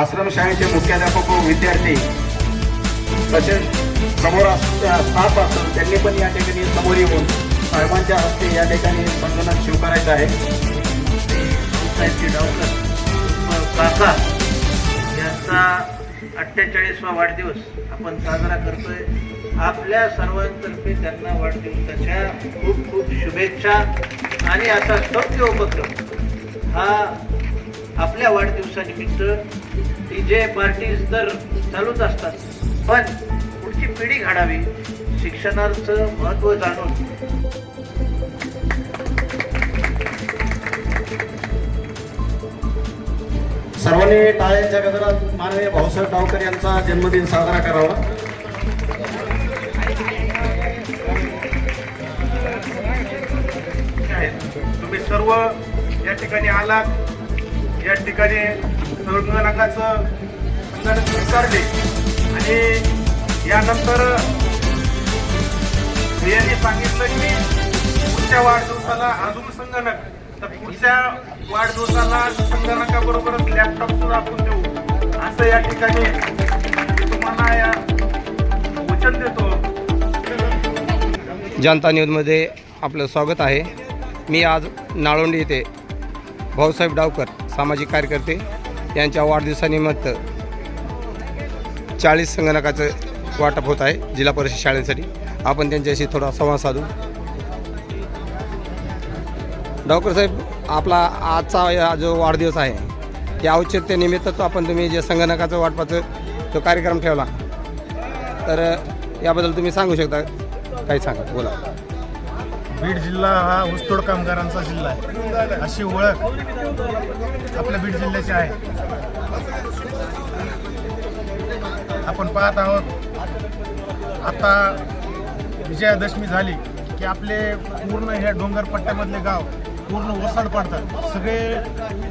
आश्रमशाळेचे मुख्याध्यापक व विद्यार्थी तसेच समोर स्टाफ असतो त्यांनी पण या ठिकाणी समोर येऊन साहेबांच्या हस्ते या ठिकाणी संगणक स्वीकारायचं आहे. साहित्य काका यांचा अठ्ठेचाळीसवा वाढदिवस आपण साजरा करतोय. आपल्या सर्वांतर्फे त्यांना वाढदिवसाच्या खूप खूप शुभेच्छा आणि असा सभ्य उपक्रम हा आपल्या वाढदिवसानिमित्त डी जे पार्टीज तर चालूच असतात. पण पुढची पिढी घडावी शिक्षणाचं महत्त्व जाणून. सर्वांनी टाळ्यांच्या गजरात माननीय भाऊसाहेब डावकर यांचा जन्मदिन साजरा करावा. तुम्ही सर्व या ठिकाणी आलात. या ठिकाणी संगणकाचं संगणक स्वीकारले आणि यानंतर यांनी सांगितलं की पुढच्या वाढदिवसाला अजून संगणक. तर पुढच्या वाढदिवसाला संगणकाबरोबरच लॅपटॉप सुद्धा आपण देऊ. असं या ठिकाणी तुम्हाला या वचन देतो. जनता न्यूजमध्ये आपलं स्वागत आहे. मी आज नाळोंडी येथे भाऊसाहेब डावकर सामाजिक कार्यकर्ते यांच्या वाढदिवसानिमित्त चाळीस संगणकाचं वाटप होत आहे जिल्हा परिषद शाळेसाठी. आपण त्यांच्याशी थोडा संवाद साधू. डावकर साहेब आपला आजचा या जो वाढदिवस आहे या औचित्यनिमित्त आपण तुम्ही जे संगणकाचं वाटपाचं तो कार्यक्रम ठेवला तर याबद्दल तुम्ही सांगू शकता? काही सांगा बोला. बीड जिल्हा हा ऊसतोड कामगारांचा जिल्हा आहे. अशी ओळख आपल्या बीड जिल्ह्याची आहे. आपण पाहत आहोत आता विजयादशमी झाली की आपले पूर्ण ह्या डोंगर पट्ट्यामधले गाव पूर्ण ओसाड पडतात. सगळे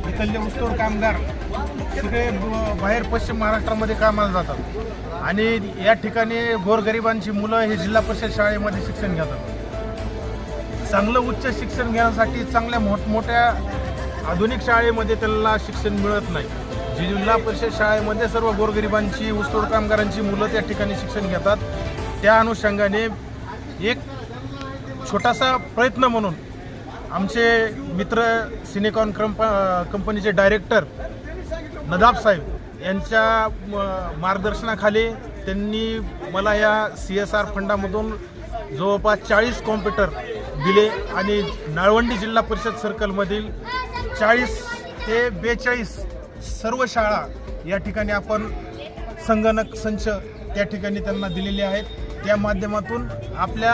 इथले ऊसतोड कामगार सगळे बाहेर पश्चिम महाराष्ट्रामध्ये कामाला जातात. आणि या ठिकाणी गोरगरिबांची मुलं हे जिल्हा परिषद शाळेमध्ये शिक्षण घेतात. चांगलं उच्च शिक्षण घेण्यासाठी चांगल्या मोठमोठ्या आधुनिक शाळेमध्ये त्यांना शिक्षण मिळत नाही. जी जिल्हा परिषद शाळेमध्ये सर्व गोरगरिबांची ऊसतोड कामगारांची मुलं त्या ठिकाणी शिक्षण घेतात. त्या अनुषंगाने एक छोटासा प्रयत्न म्हणून आमचे मित्र सिनेकॉन कंप कंपनीचे डायरेक्टर नदाब साहेब यांच्या म- मार्गदर्शनाखाली त्यांनी मला या सी एस आर फंडामधून जवळपास चाळीस कॉम्प्युटर दिले आणि नाळवंडी जिल्हा परिषद सर्कलमधील चाळीस ते बेचाळीस सर्व शाळा या ठिकाणी आपण संगणक संच त्या ठिकाणी त्यांना दिलेले आहेत. त्या माध्यमातून आपल्या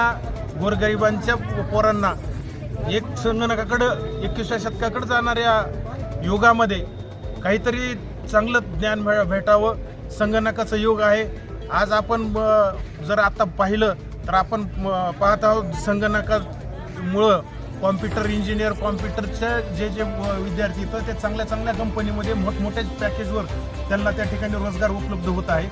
गोरगरिबांच्या पोरांना एक संगणकाकडं एकविसाव्या शतकाकडे जाणाऱ्या युगामध्ये काहीतरी चांगलं ज्ञान भे भेटावं संगणकाचं युग आहे. आज आपण जर आता पाहिलं तर आपण पाहत आहोत मुळं कॉम्प्युटर इंजिनियर कॉम्प्युटरचे जे जे विद्यार्थी तर ते चांगल्या चांगल्या कंपनीमध्ये मोठमोठ्या पॅकेजवर त्यांना त्या ठिकाणी रोजगार उपलब्ध होत आहे.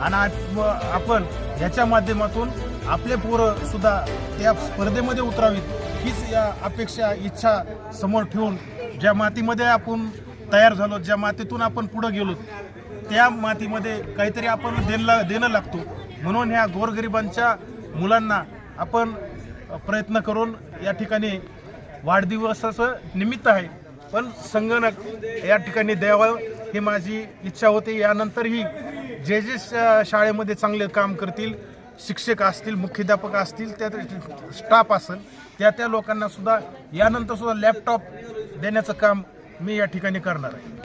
आणि आज आपण ह्याच्या माध्यमातून आपले पोरं सुद्धा त्या स्पर्धेमध्ये उतरावीत हीच या अपेक्षा इच्छा समोर ठेवून ज्या मातीमध्ये आपण तयार झालो ज्या मातीतून आपण पुढं गेलो त्या मातीमध्ये काहीतरी आपण देणला देणं लागतो. म्हणून ह्या गोरगरिबांच्या मुलांना आपण प्रयत्न करून या ठिकाणी वाढदिवसाचं निमित्त आहे. पण संगणक या ठिकाणी द्यावं ही माझी इच्छा होती. यानंतरही जे जे शा- शाळेमध्ये चांगले काम करतील शिक्षक असतील मुख्याध्यापक असतील त्या स्टाफ असेल त्या त्या लोकांनासुद्धा यानंतरसुद्धा लॅपटॉप देण्याचं काम मी या ठिकाणी करणार आहे.